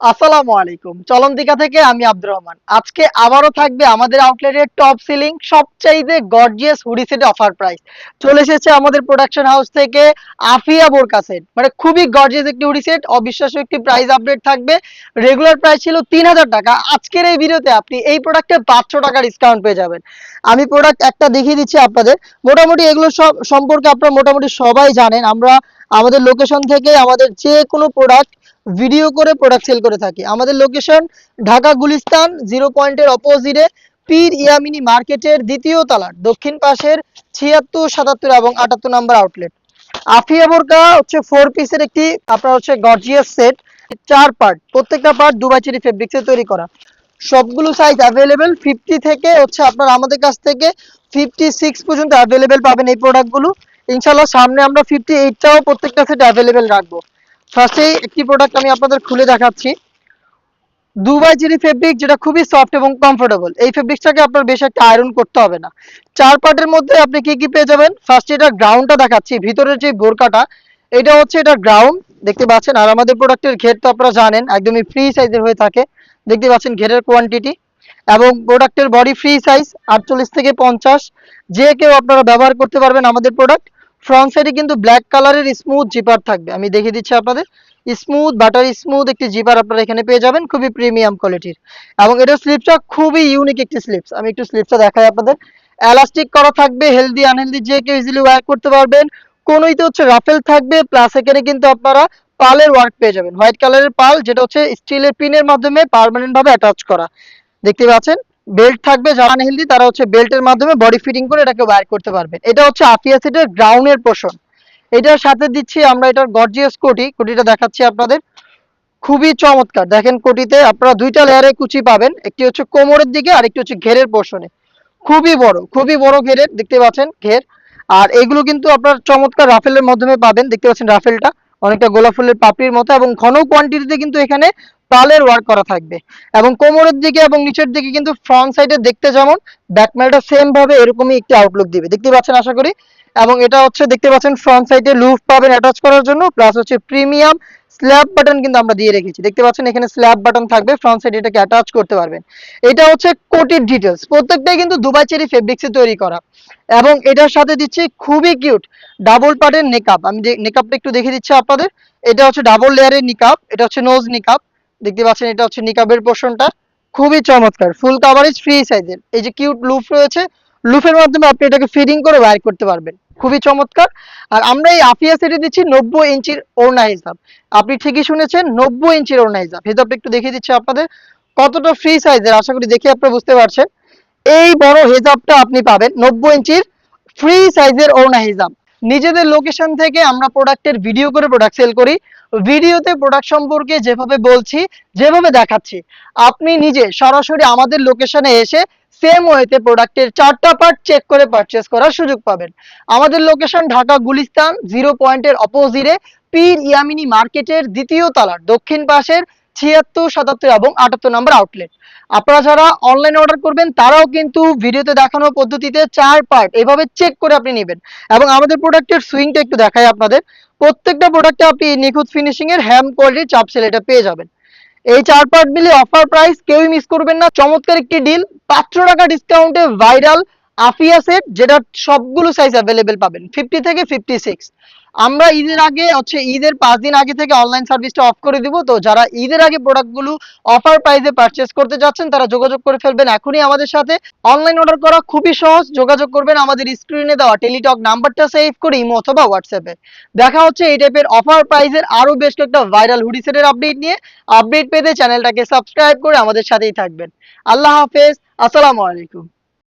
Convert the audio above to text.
আসসালামু আলাইকুম। চলন্তিকা থেকে আমি আব্দুর রহমান। আজকে আবারও থাকবে আমাদের আউটলেটের টপ সিলিং সবচাইতে gorgeous hoodie set offer price চলে এসেছে আমাদের প্রোডাকশন হাউস থেকে আফিয়া বোরকা সেট মানে খুবই গর্জিয়াস একটি হুডি সেট অবিশ্বাস্য একটি প্রাইস আপডেট থাকবে। রেগুলার প্রাইস ছিল তিন হাজার টাকা। আজকের এই ভিডিওতে আপনি এই প্রোডাক্টে পাঁচশো টাকা ডিসকাউন্ট পেয়ে যাবেন। আমি প্রোডাক্ট একটা দেখিয়ে দিচ্ছি আপনাদের। মোটামুটি এগুলো সব সম্পর্কে আপনারা মোটামুটি সবাই জানেন। আমরা আমাদের লোকেশন থেকে আমাদের যে কোনো প্রোডাক্ট ভিডিও করে প্রোডাক্ট সেল করে থাকি। আমাদের লোকেশন ঢাকা গুলিস্তান জিরো পয়েন্টের অপোজিটে পীর ইয়ামিনী মার্কেটের দ্বিতীয় তলার, দক্ষিণ পাশের ছিয়াত্তর, সাতাত্তর এবং আটাত্তর নাম্বার আউটলেট আফিয়া বোরকা হচ্ছে ফোর পিসের একটি, আপনার হচ্ছে গর্জিয়াস সেট চার পার্ট প্রত্যেকটা পার্ট দুবাই চেরি ফেব্রিক্সে তৈরি করা। সবগুলো সাইজ অ্যাভেলেবেল ফিফটি থেকে হচ্ছে আপনার আমাদের কাছ থেকে ফিফটি সিক্স পর্যন্ত অ্যাভেলেবেল পাবেন এই প্রোডাক্টগুলো ইনশাল্লাহ সামনে আমরা ফিফটি এইটটাও প্রত্যেকটা সেট অ্যাভেলেবেল রাখব। ফার্স্টেই একটি প্রোডাক্ট আমি আপনাদের খুলে দেখাচ্ছি। দুবাই চেরি ফেব্রিক যেটা খুবই সফট এবং কমফোর্টেবল এই ফেব্রিকটাকে আপনার বেশ একটা আয়রন করতে হবে না। চার পার্টের মধ্যে আপনি কি কি পেয়ে যাবেন? ফার্স্ট এটা গ্রাউন্ডটা দেখাচ্ছি, ভিতরের যে বোরকাটা, এটা হচ্ছে এটা গ্রাউন্ড দেখতে পাচ্ছেন, আর আমাদের প্রোডাক্টের ঘের তো আপনারা জানেন, একদমই ফ্রি সাইজের হয়ে থাকে। দেখতে পাচ্ছেন ঘেরের কোয়ান্টিটি এবং প্রোডাক্টের বডি ফ্রি সাইজ আটচল্লিশ থেকে পঞ্চাশ। যে কেউ আপনারা ব্যবহার করতে পারবেন আমাদের প্রোডাক্ট ফ্রন্ট সাইডে কিন্তু ব্ল্যাক কালারের স্মুথ জিপার থাকবে। আমি দেখে দিচ্ছি আপনাদের। স্মুথ বাটার স্মুথ একটি জিপার আপনারা এখানে পেয়ে যাবেন। খুবই প্রিমিয়াম কোয়ালিটির এবং এটার স্লিপটা খুবই ইউনিক একটি স্লিপস আমি একটু স্লিপসটা দেখাই আপনাদের। এলাস্টিক করা থাকবে হেলদি আনহেলদি যে কেউ ইজিলি ওয়ার করতে পারবেন। কোনোইতে হচ্ছে রাফেল থাকবে প্লাস এখানে কিন্তু আপনারা পালের ওয়ার্ক পেয়ে যাবেন। হোয়াইট কালারের পাল, যেটা হচ্ছে স্টিলের পিনের মাধ্যমে পার্মানেন্ট ভাবে অ্যাটাচ করা। দেখতে পাচ্ছেন? বেল্ট থাকবে যারা আনহেলদি, তারা হচ্ছে বেল্টের মাধ্যমে বডি ফিটিং করে এটাকে ওয়্যার করতে পারবেন। এটা হচ্ছে আফিয়া সেটের গ্রাউন্ডের পোর্শন এটার সাথে দিচ্ছি আমরা এটার গর্জিয়াস কোটি। কোটিটা দেখাচ্ছি আপনাদের। খুবই চমৎকার। দেখেন কোটিতে আপনারা দুইটা লেয়ারে কুচি পাবেন। একটি হচ্ছে কোমরের দিকে আর একটি হচ্ছে ঘেরের পোর্শনে খুবই বড় খুবই বড় ঘেরের দেখতে পাচ্ছেন ঘের। আর এগুলো কিন্তু আপনার চমৎকার রাফেলের মাধ্যমে পাবেন। দেখতে পাচ্ছেন রাফেলটা। অনেকটা গোলাপ ফুলের পাপড়ির মতো এবং ঘন কোয়ান্টিটিতে কিন্তু এখানে পালের ওয়ার্ক করা থাকবে। এবং কোমরের দিকে এবং নিচের দিকে কিন্তু ফ্রন্ট সাইডে দেখতে যেমন ব্যাকমেলটা সেম ভাবে এরকমই একটি আউটলুক দিবে। দেখতে পাচ্ছেন আশা করি? এবং এটা হচ্ছে দেখতে পাচ্ছেন ফ্রন্ট সাইডে লুফ পাবেন অ্যাটাচ করার জন্য প্লাস হচ্ছে প্রিমিয়াম স্ল্যাব বাটন কিন্তু আমরা দিয়ে রেখেছি। দেখতে পাচ্ছেন এখানে স্ল্যাব বাটন থাকবে ফ্রন্ট সাইডে এটাকে অ্যাটাচ করতে পারবেন। এটা হচ্ছে কোটির ডিটেলস প্রত্যেকটাই কিন্তু দুবাই চেরি ফেব্রিক্সে তৈরি করা। এবং এটার সাথে দিচ্ছি খুবই কিউট ডাবল পার্টের নেকআপ আমি নেকআপটা একটু দেখে দিচ্ছি আপনাদের। এটা হচ্ছে ডাবল লেয়ারের নিকাপ এটা হচ্ছে নোজ নিকাপ দেখতে পাচ্ছেন, এটা হচ্ছে নিকাবের পোর্শনটা। খুবই চমৎকার ফুল কাভারেজ ফ্রি সাইজের এই যে কিউট লুফ রয়েছে লুফের মাধ্যমে আপনি এটাকে ফিডিং করে বাইর করতে পারবেন। খুবই চমৎকার। আর আমরা এই আফিয়া সেটে দিচ্ছি নব্বই ইঞ্চির ওড়না হিসাব। আপনি ঠিকই শুনেছেন, নব্বই ইঞ্চির ওড়না হিসাব। হিসাবটা একটু দেখিয়ে দিচ্ছি আপনাদের। কতটা ফ্রি সাইজের আশা করি দেখে আপনারা বুঝতে পারছেন। এই বড় হেজাবটা আপনি পাবেন, নব্বই ইঞ্চির ফ্রি সাইজের ওড়না হিজাব নিজেদের লোকেশন থেকে আমরা প্রোডাক্টের ভিডিও করে প্রোডাক্ট সেল করি। ভিডিওতে প্রোডাক্ট সম্পর্কে যেভাবে বলছি, যেভাবে দেখাচ্ছি, আপনি নিজে সরাসরি আমাদের লোকেশনে এসে সেম ওয়েতে প্রোডাক্টের চারটা পার্ট চেক করে পারচেস করার সুযোগ পাবেন। আমাদের লোকেশন ঢাকা গুলিস্তান জিরো পয়েন্টের অপোজিটে পীর ইয়ামিনী মার্কেটের দ্বিতীয় তলার দক্ষিণ পাশের ছিয়াত্তর, সাতাত্তর এবং আটাত্তর নম্বর আউটলেট আপনারা যারা অনলাইন অর্ডার করবেন, তারাও কিন্তু ভিডিওতে দেখানো পদ্ধতিতে চার পার্ট এভাবে চেক করে আপনি নেবেন। এবং আমাদের প্রোডাক্টের সুইংটা একটু দেখাই আপনাদের। প্রত্যেকটা প্রোডাক্টে আপনি নিখুঁত ফিনিশিং এর হ্যাম কোয়ালিটির চাপ সেল এটা পেয়ে যাবেন। এই চার পার্ট মিলে অফার প্রাইস কেউই মিস করবেন না। চমৎকার একটি ডিল পাঁচশো টাকা ডিসকাউন্টে ভাইরাল আফিয়া সেট যেটা সবগুলো সাইজ অ্যাভেলেবেল পাবেন ফিফটি থেকে ফিফটি সিক্স আমরা ঈদের আগে, হচ্ছে ঈদের পাঁচ দিন আগে থেকে অনলাইন সার্ভিসটা অফ করে দিব। তো যারা ঈদের আগে প্রোডাক্টগুলো অফার প্রাইসে পারচেস করতে যাচ্ছেন, তারা যোগাযোগ করে ফেলবেন এখনই আমাদের সাথে। অনলাইন অর্ডার করা খুবই সহজ। যোগাযোগ করবেন আমাদের স্ক্রিনে দেওয়া টেলিটক নাম্বারটা সেভ করে ইমো অথবা হোয়াটসঅ্যাপে দেখা হচ্ছে এই টাইপের অফার প্রাইসের আরও বেশ কয়েকটা ভাইরাল হুডি সেটের আপডেট নিয়ে। আপডেট পেতে চ্যানেলটাকে সাবস্ক্রাইব করে আমাদের সাথেই থাকবেন। আল্লাহ হাফেজ। আসসালামু আলাইকুম।